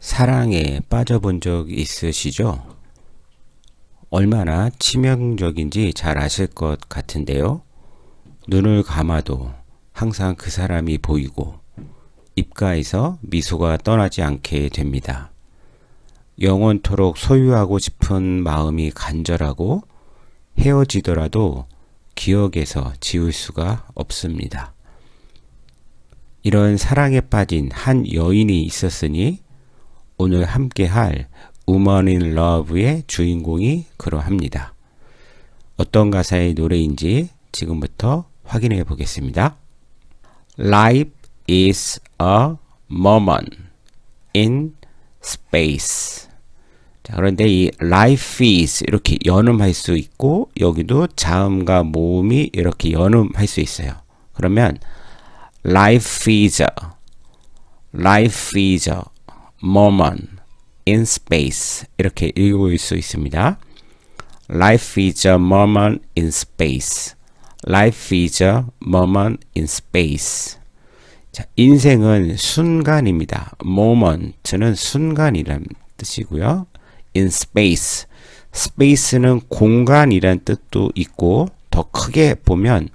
사랑에 빠져본 적 있으시죠? 얼마나 치명적인지 잘 아실 것 같은데요. 눈을 감아도 항상 그 사람이 보이고 입가에서 미소가 떠나지 않게 됩니다. 영원토록 소유하고 싶은 마음이 간절하고 헤어지더라도 기억에서 지울 수가 없습니다. 이런 사랑에 빠진 한 여인이 있었으니 오늘 함께 할 Woman in Love의 주인공이 그러합니다. 어떤 가사의 노래인지 지금부터 확인해 보겠습니다. Life is a moment in space. 자, 그런데 이 life is 이렇게 연음할 수 있고 여기도 자음과 모음이 이렇게 연음할 수 있어요. 그러면 life is a life is a moment in space 이렇게 읽을 수 있습니다. Life is a moment in space. Life is a moment in space. 자, 인생은 순간입니다. moment는 순간이란 뜻이고요. in space. space는 공간이란 뜻도 있고 더 크게 보면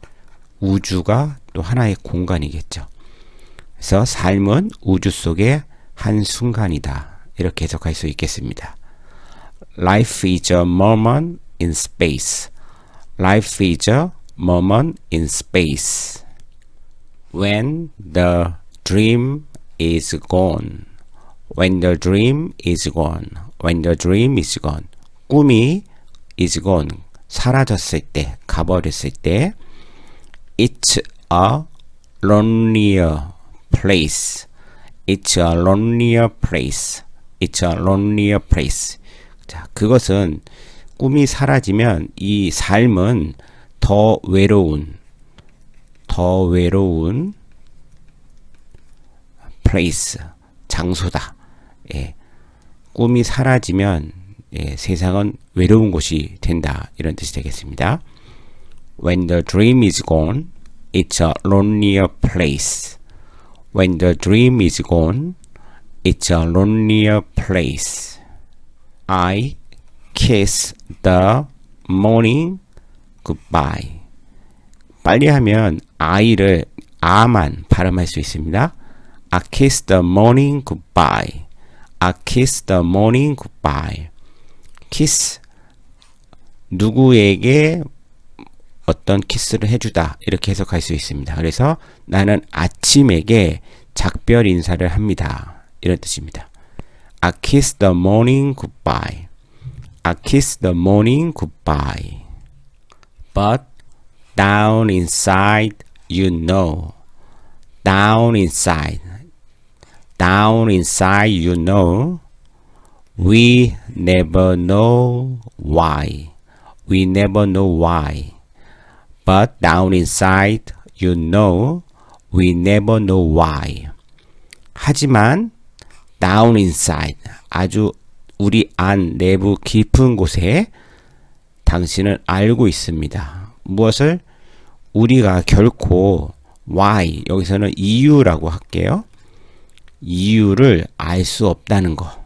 우주가 또 하나의 공간이겠죠. 그래서 삶은 우주 속의 한 순간이다. 이렇게 해석할 수 있겠습니다. Life is a moment in space. Life is a moment in space. When the dream is gone. When the dream is gone. When the dream is gone. 꿈이 is gone. 사라졌을 때, 가버렸을 때. It's a lonelier place. It's a lonelier place. It's a lonelier place. 자, 그것은 꿈이 사라지면 이 삶은 더 외로운, 더 외로운 place, 장소다. 예. 꿈이 사라지면 예, 세상은 외로운 곳이 된다. 이런 뜻이 되겠습니다. When the dream is gone, it's a lonelier place. When the dream is gone, it's a lonelier place. I kiss the morning goodbye. 빨리 하면 I를 아만 발음할 수 있습니다. I kiss the morning goodbye. I kiss the morning goodbye. kiss 누구에게 어떤 키스를 해주다 이렇게 해석할 수 있습니다. 그래서 나는 아침에게 작별 인사를 합니다. 이런 뜻입니다. I kiss the morning goodbye. I kiss the morning goodbye. But down inside you know. Down inside. Down inside you know. We never know why. We never know why. But down inside, you know, we never know why. 하지만 down inside, 아주 우리 안 내부 깊은 곳에 당신은 알고 있습니다. 무엇을? 우리가 결코 why, 여기서는 이유라고 할게요. 이유를 알 수 없다는 거.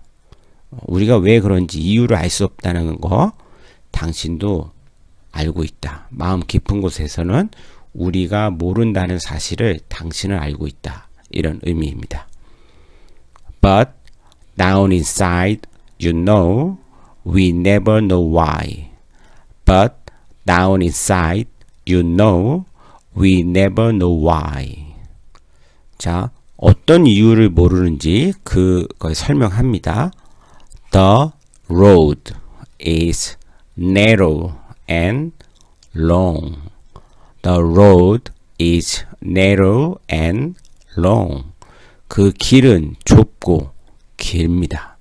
우리가 왜 그런지 이유를 알 수 없다는 거 당신도 알고 있다. 마음 깊은 곳에서는 우리가 모른다는 사실을 당신은 알고 있다. 이런 의미입니다. But down inside you know we never know why. But down inside you know we never know why. 자, 어떤 이유를 모르는지 그걸 설명합니다. The road is narrow and long. The road is narrow and long. 그 길은 좁고 길입니다.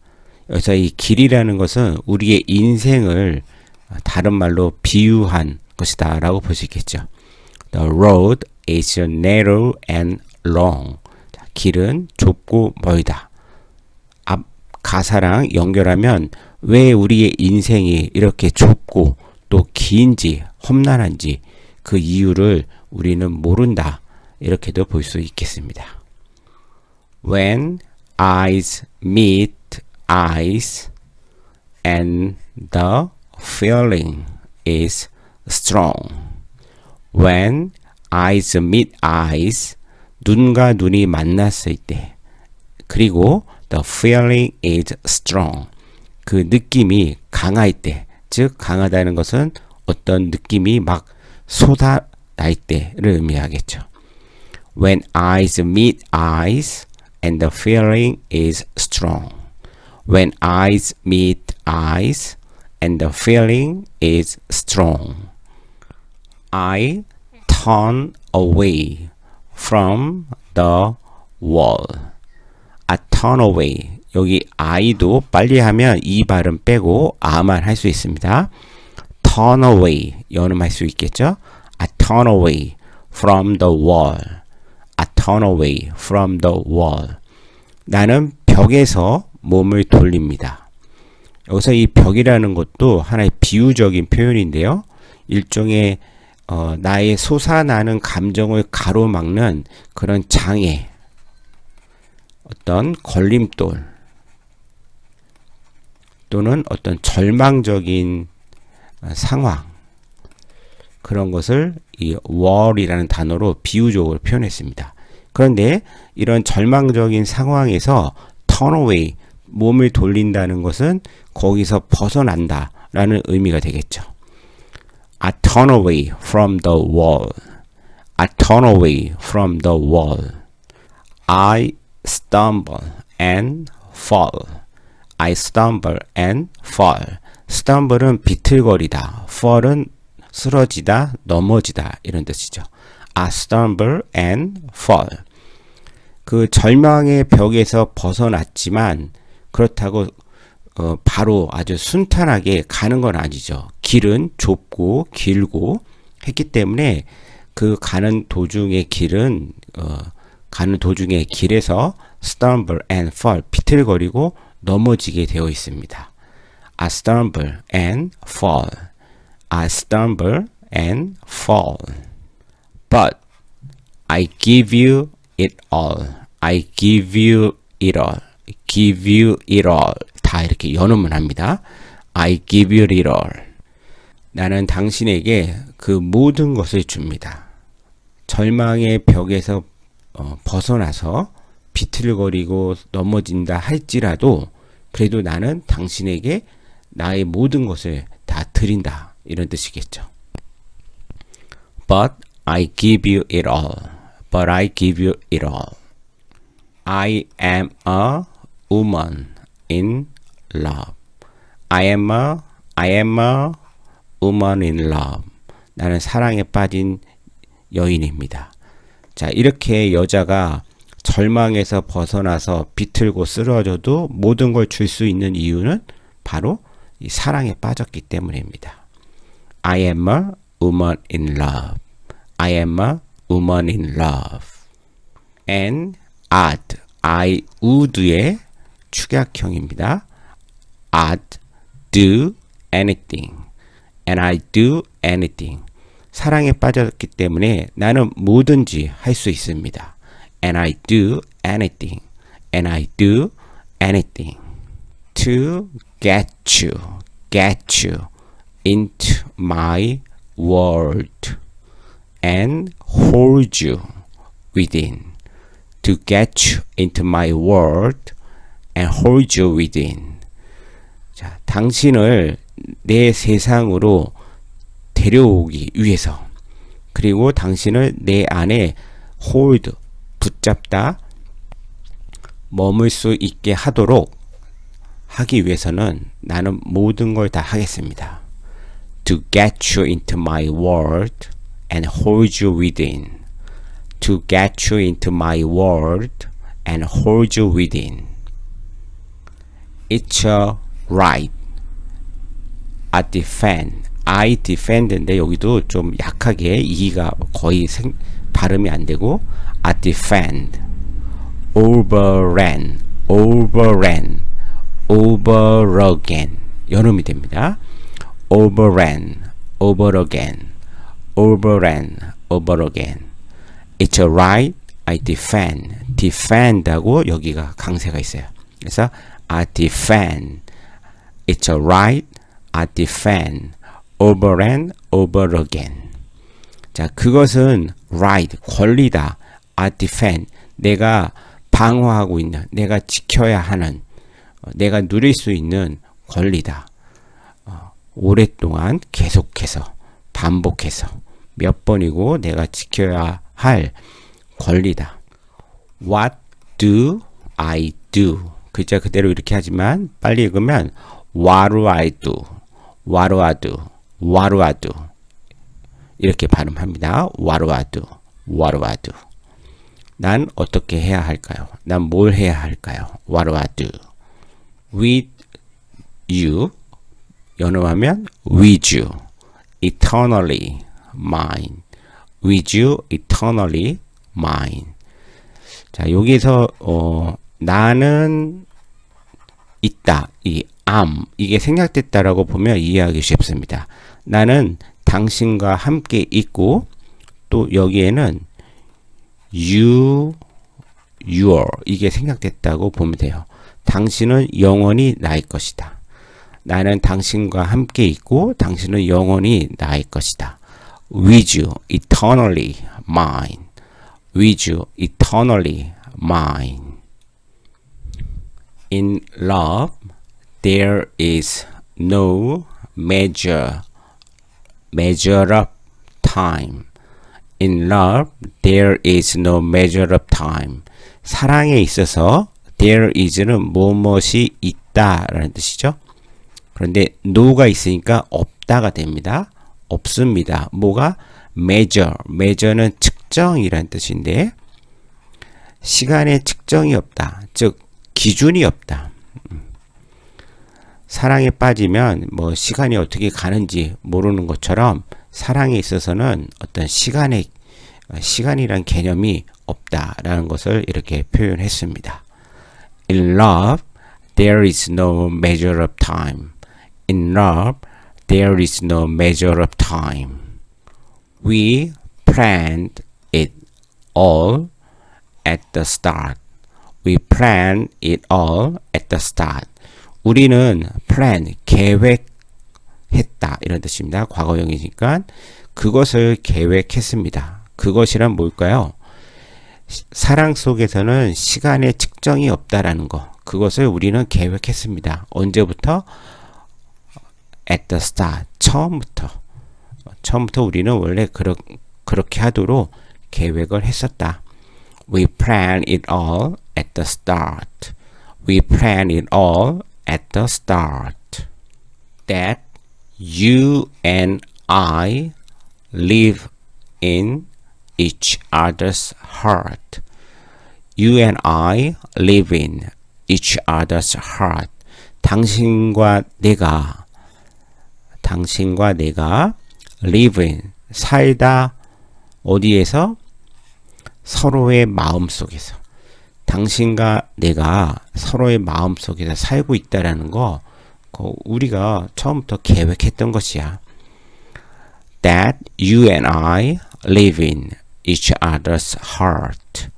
여기서 이 길이라는 것은 우리의 인생을 다른 말로 비유한 것이다 라고 볼 수 있겠죠. The road is narrow and long. 길은 좁고 멀다. 앞 가사랑 연결하면 왜 우리의 인생이 이렇게 좁고 또 긴지 험난한지 그 이유를 우리는 모른다. 이렇게도 볼 수 있겠습니다. When eyes meet eyes and the feeling is strong. When eyes meet eyes, 눈과 눈이 만났을 때, 그리고 the feeling is strong. 그 느낌이 강할 때, 즉 강하다는 것은 어떤 느낌이 막 쏟아날 때를 의미하겠죠. When eyes meet eyes and the feeling is strong. When eyes meet eyes and the feeling is strong. I turn away from the wall. I turn away. 여기 I도 빨리 하면 이 발음 빼고 아만 할 수 있습니다. turn away. 연음할 수 있겠죠? I turn away from the wall. I turn away from the wall. 나는 벽에서 몸을 돌립니다. 여기서 이 벽이라는 것도 하나의 비유적인 표현인데요. 일종의 어, 나의 솟아나는 감정을 가로막는 그런 장애, 어떤 걸림돌, 또는 어떤 절망적인 어, 상황, 그런 것을 이 wall이라는 단어로 비유적으로 표현했습니다. 그런데 이런 절망적인 상황에서 turn away, 몸을 돌린다는 것은 거기서 벗어난다라는 의미가 되겠죠. I turn away from the wall. I turn away from the wall. I stumble and fall. I stumble and fall. stumble은 비틀거리다. fall은 쓰러지다, 넘어지다 이런 뜻이죠. I stumble and fall. 그 절망의 벽에서 벗어났지만 그렇다고 어, 바로 아주 순탄하게 가는 건 아니죠. 길은 좁고 길고 했기 때문에 그 가는 도중의 길은 어, 가는 도중의 길에서 stumble and fall 비틀거리고 넘어지게 되어 있습니다. I stumble and fall. I stumble and fall. But I give you it all. I give you it all. give you it all. 다 이렇게 연음을 합니다. I give you it all. 나는 당신에게 그 모든 것을 줍니다. 절망의 벽에서 어, 벗어나서 비틀거리고 넘어진다 할지라도 그래도 나는 당신에게 나의 모든 것을 다 드린다. 이런 뜻이겠죠. But I give you it all. But I give you it all. I am a woman in love. I am a I am a woman in love. 나는 사랑에 빠진 여인입니다. 자, 이렇게 여자가 절망에서 벗어나서 비틀고 쓰러져도 모든 걸 줄 수 있는 이유는 바로 이 사랑에 빠졌기 때문입니다. I am a woman in love. I am a woman in love. and I'd, I would의 축약형입니다. I'd do anything. and I do anything. 사랑에 빠졌기 때문에 나는 뭐든지 할 수 있습니다. And I do anything. and I do anything. to get you, get you into my world and hold you within. To get you into my world and hold you within. 자, 당신을 내 세상으로 데려오기 위해서 그리고 당신을 내 안에 hold 붙잡다 머물 수 있게 하도록 하기 위해서는 나는 모든 걸 다 하겠습니다. To get you into my world and hold you within. To get you into my world and hold you within. It's a right. I defend. I defend인데 여기도 좀 약하게 이가 거의 생, 발음이 안 되고 I defend. overran. overran. over again. 연음이 됩니다. overran. over again. overran. over again. It's a right. I defend. defend하고 여기가 강세가 있어요. 그래서 I defend. It's a right. I defend. Over and over again. 자, 그것은 right, 권리다. I defend. 내가 방어하고 있는, 내가 지켜야 하는, 어, 내가 누릴 수 있는 권리다. 어, 오랫동안 계속해서, 반복해서, 몇 번이고 내가 지켜야 할 권리다. What do I do? 글자 그대로 이렇게 하지만 빨리 읽으면 What do I do? What do I do? What do I do? 이렇게 발음합니다. I do? 난 어떻게 해야 할까요? 난 뭘 해야 할까요? What do I do? With you 연어하면 with you eternally mine with you eternally mine 자 여기서 어, 나는 있다 이 am 이게 생략됐다라고 보면 이해하기 쉽습니다. 나는 당신과 함께 있고 또 여기에는 you, your 이게 생략됐다고 보면 돼요. 당신은 영원히 나일 것이다. 나는 당신과 함께 있고 당신은 영원히 나일 것이다. With you, eternally mine. With you, eternally mine. In love, there is no measure, measure of time. In love, there is no measure of time. 사랑에 있어서 there is는 무엇이 있다 라는 뜻이죠. 그런데 no가 있으니까 없다가 됩니다. 없습니다. 뭐가 measure, measure는 측정이라는 뜻인데 시간의 측정이 없다. 즉 기준이 없다. 사랑에 빠지면 뭐 시간이 어떻게 가는지 모르는 것처럼 사랑에 있어서는 어떤 시간의 시간이란 개념이 없다라는 것을 이렇게 표현했습니다. In love, there is no measure of time. In love, there is no measure of time. We planned it all at the start. We planned it all at the start. 우리는 plan, 계획했다. 이런 뜻입니다. 과거형이니까 그것을 계획했습니다. 그것이란 뭘까요? 사랑 속에서는 시간의 측정이 없다라는 거. 그것을 우리는 계획했습니다. 언제부터? At the start. 처음부터. 처음부터 우리는 원래 그러, 그렇게 하도록 계획을 했었다. We planned it all at the start. We planned it all at the start. That you and I live in each other's heart. You and I live in each other's heart. 당신과 내가 당신과 내가 live in 살다 어디에서 서로의 마음 속에서 당신과 내가 서로의 마음 속에서 살고 있다라는 거 우리가 처음부터 계획했던 것이야. That you and I live in each other's heart.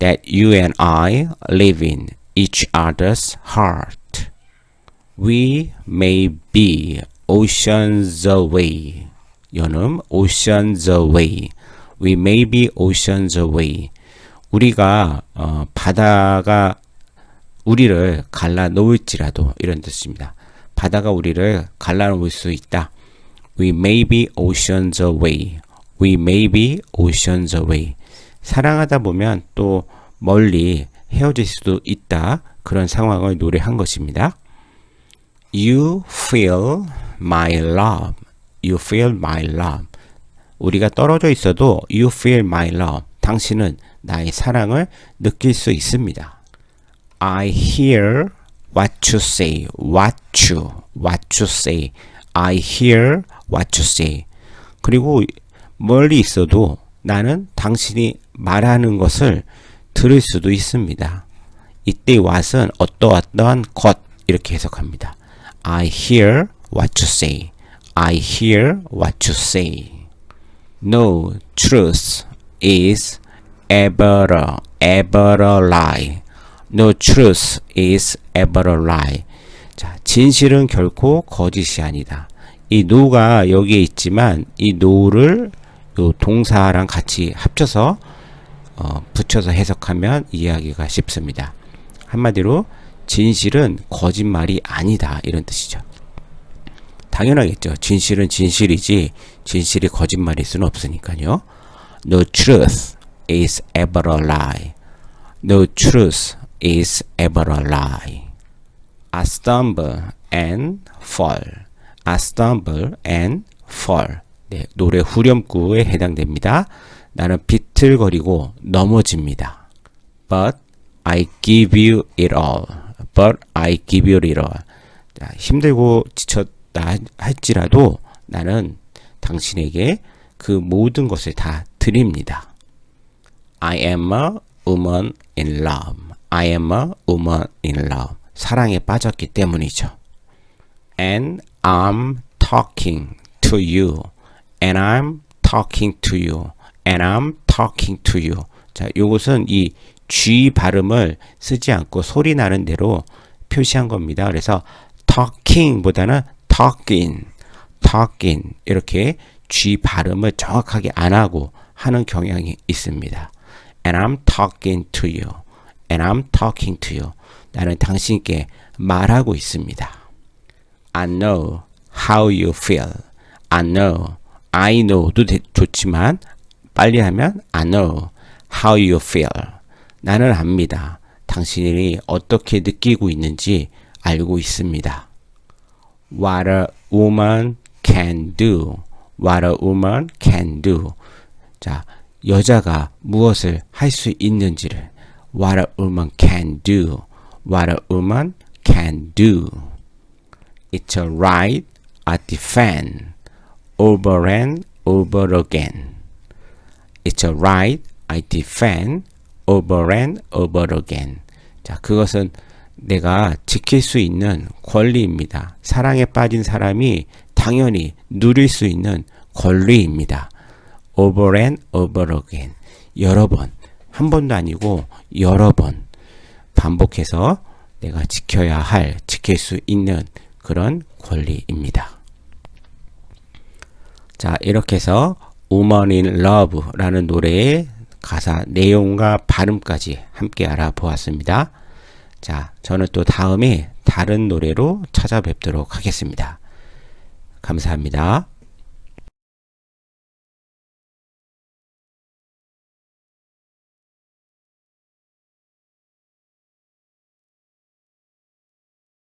That you and I live in each other's heart. We may be oceans away. 연음 oceans away. We may be oceans away. 우리가 어, 바다가 우리를 갈라 놓을지라도 이런 뜻입니다. 바다가 우리를 갈라 놓을 수 있다. We may be oceans away. We may be oceans away. 사랑하다 보면 또 멀리 헤어질 수도 있다. 그런 상황을 노래한 것입니다. You feel my love. You feel my love. 우리가 떨어져 있어도 you feel my love. 당신은 나의 사랑을 느낄 수 있습니다. I hear what you say. What you, what you say. I hear what you say. 그리고 멀리 있어도 나는 당신이 말하는 것을 들을 수도 있습니다. 이때 what은 어떠어떠한 것 이렇게 해석합니다. I hear what you say. I hear what you say. No truth is ever ever lie. No truth is ever lie. 자, 진실은 결코 거짓이 아니다. 이 no가 여기에 있지만 이 no를 요 동사랑 같이 합쳐서 어, 붙여서 해석하면 이해하기가 쉽습니다. 한마디로 진실은 거짓말이 아니다 이런 뜻이죠. 당연하겠죠. 진실은 진실이지 진실이 거짓말일 수는 없으니까요. No truth is ever a lie. No truth is ever a lie. I stumble and fall. I stumble and fall. 네, 노래 후렴구에 해당됩니다. 나는 비틀거리고 넘어집니다. But I give you it all. But I give you it all. 자, 힘들고 지쳤다 할지라도 나는 당신에게 그 모든 것을 다 드립니다. I am a woman in love. I am a woman in love. 사랑에 빠졌기 때문이죠. And I'm talking to you. And I'm talking to you. And I'm talking to you. 자, 요것은 이 G 발음을 쓰지 않고 소리 나는 대로 표시한 겁니다. 그래서 talking보다는 talking, talking 이렇게 G 발음을 정확하게 안 하고 하는 경향이 있습니다. And I'm talking to you. And I'm talking to you. 나는 당신께 말하고 있습니다. I know how you feel. I know. I know도 되, 좋지만 빨리 하면 I know how you feel. 나는 압니다. 당신이 어떻게 느끼고 있는지 알고 있습니다. What a woman can do. What a woman can do. 자, 여자가 무엇을 할 수 있는지를 What a woman can do. What a woman can do. It's a right I defend over and over again. It's a right I defend over and over again. 자, 그것은 내가 지킬 수 있는 권리입니다. 사랑에 빠진 사람이 당연히 누릴 수 있는 권리입니다. Over and over again. 여러 번, 한 번도 아니고 여러 번 반복해서 내가 지켜야 할, 지킬 수 있는 그런 권리입니다. 자, 이렇게 해서 Woman in Love라는 노래의 가사 내용과 발음까지 함께 알아보았습니다. 자, 저는 또 다음에 다른 노래로 찾아뵙도록 하겠습니다. 감사합니다.